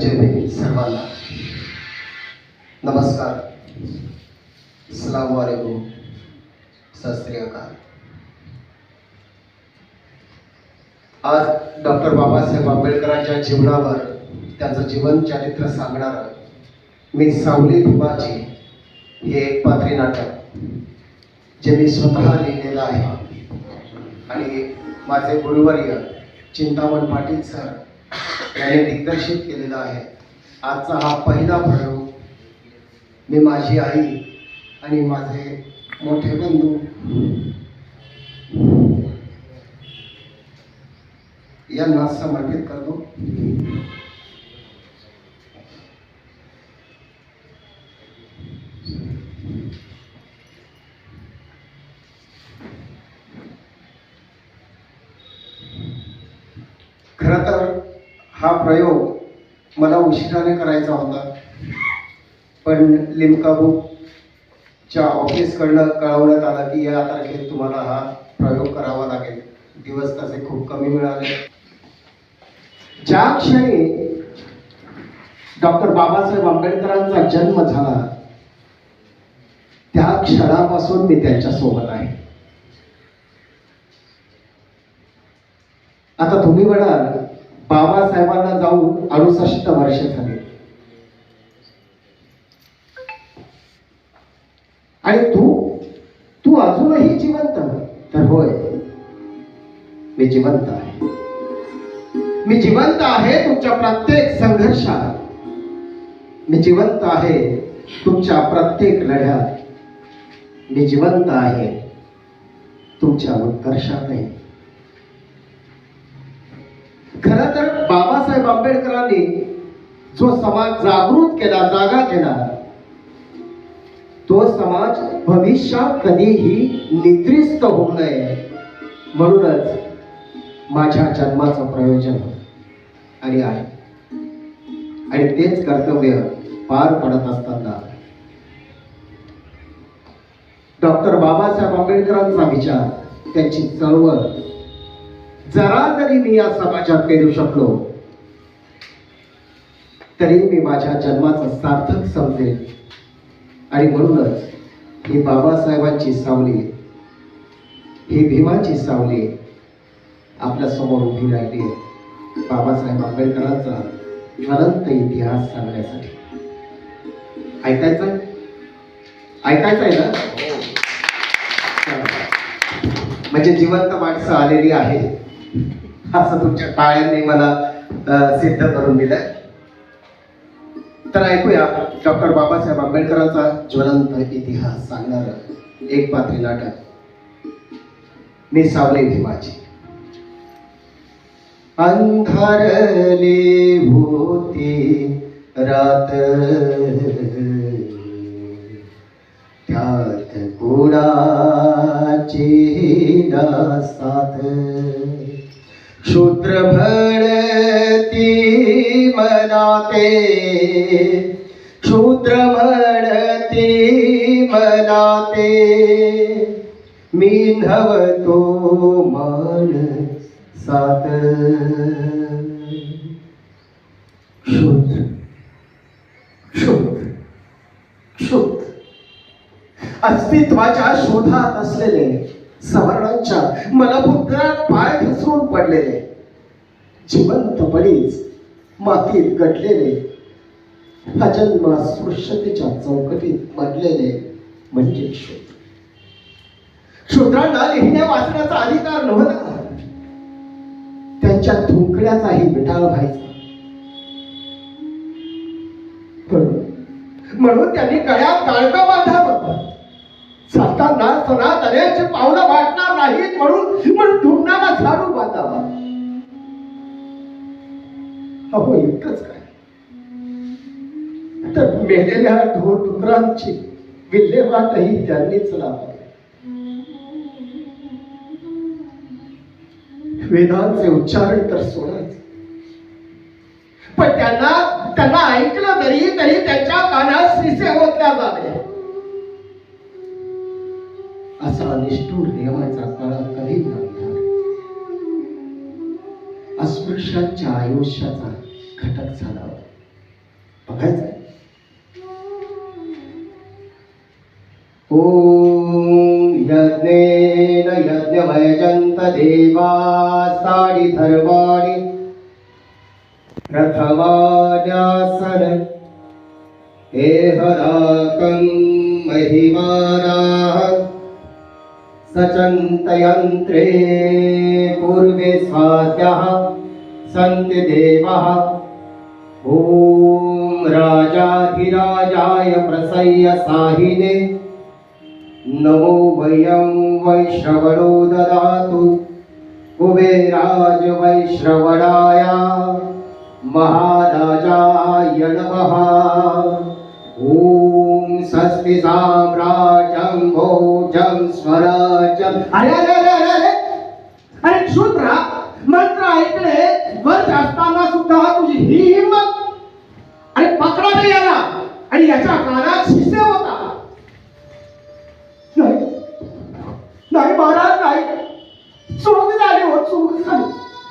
जय देवी सर्वांना. नमस्कार. सलाम वालेकुम अकाल आज डॉक्टर बाबासाहेब आंबेडकरांच्या जीवनावर त्यांचं जीवन चरित्र सांगणारं मी सावली भीमाची हे एक पात्री नाटक जे मी स्वतः लिहिलेलं आहे. आणि माझे गुरुवर्य चिंतामण पाटील सर त्याने दिग्दर्शित केलेला आहे. आजचा हा पहिला प्रयोग मी माझी आई आणि माझे मोठे बंधू. यांना समर्पित करतो. खरं तर हा प्रयोग मला उशिराने करायचा होता. पण लिमका बुकच्या ऑफिसकडनं कळवण्यात आलं की या तारखेत तुम्हाला हा प्रयोग करावा लागेल. दिवस तसे खूप कमी मिळाले. ज्या क्षणी डॉक्टर बाबासाहेब आंबेडकरांचा जन्म झाला त्या क्षणापासून मी त्यांच्यासोबत आहे. आता तुम्ही म्हणाल बाबासाहेबांना जाऊन अडुसष्ट वर्ष झाले. आणि तू तू अजूनही जिवंत? तर होय मी जिवंत आहे. मी जिवंत आहे तुमच्या प्रत्येक संघर्षात. मी जिवंत आहे तुमच्या प्रत्येक लढ्यात. मी जिवंत आहे तुमच्या उत्कर्षातही. खर तर बाबासाहेब आंबेडकरांनी जो समाज जागृत केला जागा केला तो समाज भविष्यात कधीही निद्रिस्त होऊ नये. म्हणूनच माझ्या जन्माचं प्रयोजन आणि आहे. आणि तेच कर्तव्य पार पडत असताना डॉक्टर बाबासाहेब आंबेडकरांचा विचार त्यांची चळवळ जरा जरी मी या समाजात पेरू शकलो तरी मी माझ्या जन्माचं सार्थक समजेल आणि म्हणूनच ही बाबासाहेबांची सावली ही भीमाची सावली आपल्यासमोर उभी राहिली बाबासाहेब आंबेडकरांचा ज्वलंत इतिहास सांगण्यासाठी. ऐकायचं ऐकायचं आहे ना म्हणजे जिवंत माणसं आलेली आहे असं तुमच्या टाळ्यांनी मला सिद्ध करून दिलंय. तर ऐकूया डॉक्टर बाबासाहेब आंबेडकरांचा ज्वलंत इतिहास सांगणार एक पात्री नाटक. मी सावले भीमाची अंधारले होती रात. त्यात कुणाची दासात शूद्र क्षुद्र म्हणती मनाते शूद्र म्हणती मनाते मी नवतो मान सात शूद्र. क्षुद्र क्षुद्र अस्तित्वाच्या शोधात असलेले सवर्णांच्या मलपुत्रात पाय घसरून पडलेले जिवंतपणीच मातीत गटलेले अजन्म स्पृश्यतेच्या चौकटीत पडलेले म्हणजे शूद्र. शूद्रांना लिहिण्या वाचण्याचा अधिकार नव्हता. त्यांच्या थुंकण्याचाही विटाळ व्हायचा. म्हणून त्यांनी गळ्यात गाळगा बांधावं. चालताना सनातन्याचे पावलं वाटणार नाहीत म्हणून म्हणून ढुंगणाला झाडू बांधावा. अहो इतकंच काय? तर मेलेल्या ढोर डुकरांची विल्हेवाटही त्यांनीच लावली वेदांचे उच्चारण तर सोडायचे. पण त्यांना त्यांना ऐकलं तरी तरी त्यांच्या असा निष्ठूर देवाचा काळ कधी नव्हता अस्पृश्यांच्या आयुष्याचा घटक झाला होता. बघायचं ॐ यज्ञेन यज्ञमयजन्त देवास्तानि धर्माणि प्रथमान्यासन एहराकं महिमाना सचन्तयन्त्रे पूर्वे स्वाद्यः सन्ति देवः। ॐ राजाधिराजाय प्रसय्य साहिने। नमो वयं वैश्रवणो ददातु। वैश्रवणाय महाराजाय नमः ओम स्वस्ति साम्राज्यं भोजम स्वराज्यम् अरे अरे अरे अरे अरे शूद्रा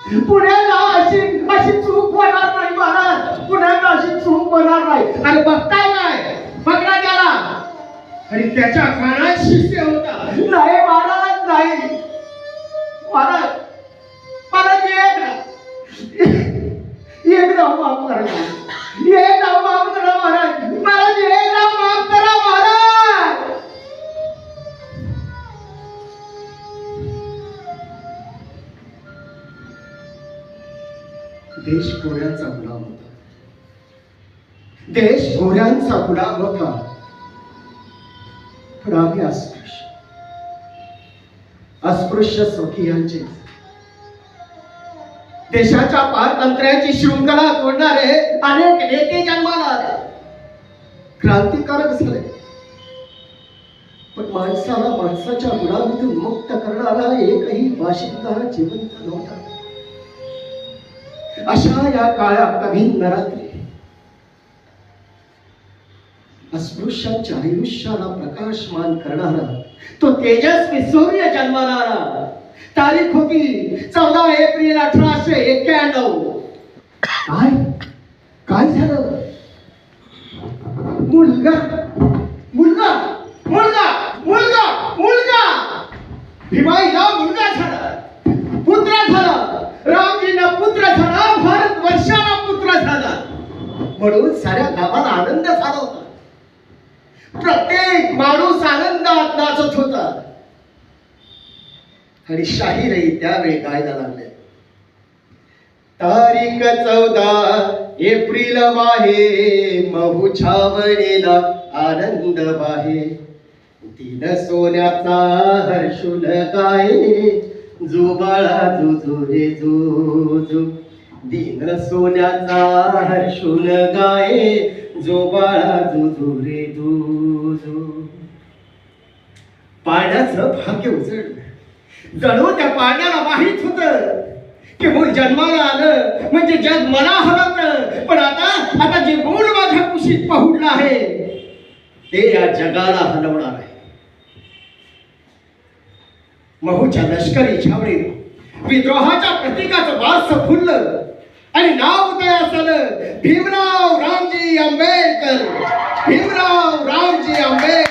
पुण्याला अशी अशी चूक होणार नाही महाराज. पुण्याला अशी चूक होणार नाही. आणि बघताय काय? पकडा त्याला. आणि त्याच्या कानात शिसे होता नाही महाराज नाही. महाराज महाराज एक ना एकदा माफ करा. एकदा माफ करा महाराज. महाराज देश घोड्यांचा गुलाम होता. देश घोड्यांचा गुलाम होता. पण आम्ही अस्पृश्य. अस्पृश्य स्वकीयांचे. देशाच्या पारतंत्र्याची शृंखला तोडणारे अनेक नेते जन्माला आले क्रांतिकारक झाले. पण माणसाला माणसाच्या गुलामीतून मुक्त करणारा एकही बाशिंदा जिवंत नव्हता. अशा या काळ्या कठीण नरात्री अस्पृश्यांच्या आयुष्याला प्रकाशमान करणारा तो तेजस्वी सूर्य जन्माला तारीख होती चौदा एप्रिल अठराशे एक्क्याण्णव. काय? काय झालं? मुलगा? मुलगा? मुलगा? मुलगा? मुलगा? भीमाईला मुलगा झाला पुत्र झाला रामजींना पुत्र झाला भारत वर्षाला पुत्र झाला म्हणून साऱ्या गावाला आनंद झाला होता. प्रत्येक माणूस आनंदात नाचत होता. आणि शाहीरही त्यावेळी गायला लागले. तारीख चौदा एप्रिल माहे महू छावणीला आनंद वाहे दिन सोन्याचा हर्षुल गाये जुबाळा जुजू रे जुजू. दिन सोन्याचा हर्षून गाये जोबाळा जुजू रे जुजू पाण्याचं भाग्य उजळलं. जणू त्या पाण्याला माहीत होत की मूल जन्माला आलं म्हणजे जग मला हरवलं पण आता आता जे मूल माझ्या कुशीत पाहुडलं आहे ते या जगाला हलवणार आहे. महूच्या लष्करी छावणीनं विद्रोहाच्या प्रतीकाचं वास फुललं. आणि नाव काय असलं? भीमराव रामजी आंबेडकर. भीमराव रामजी आंबेडकर.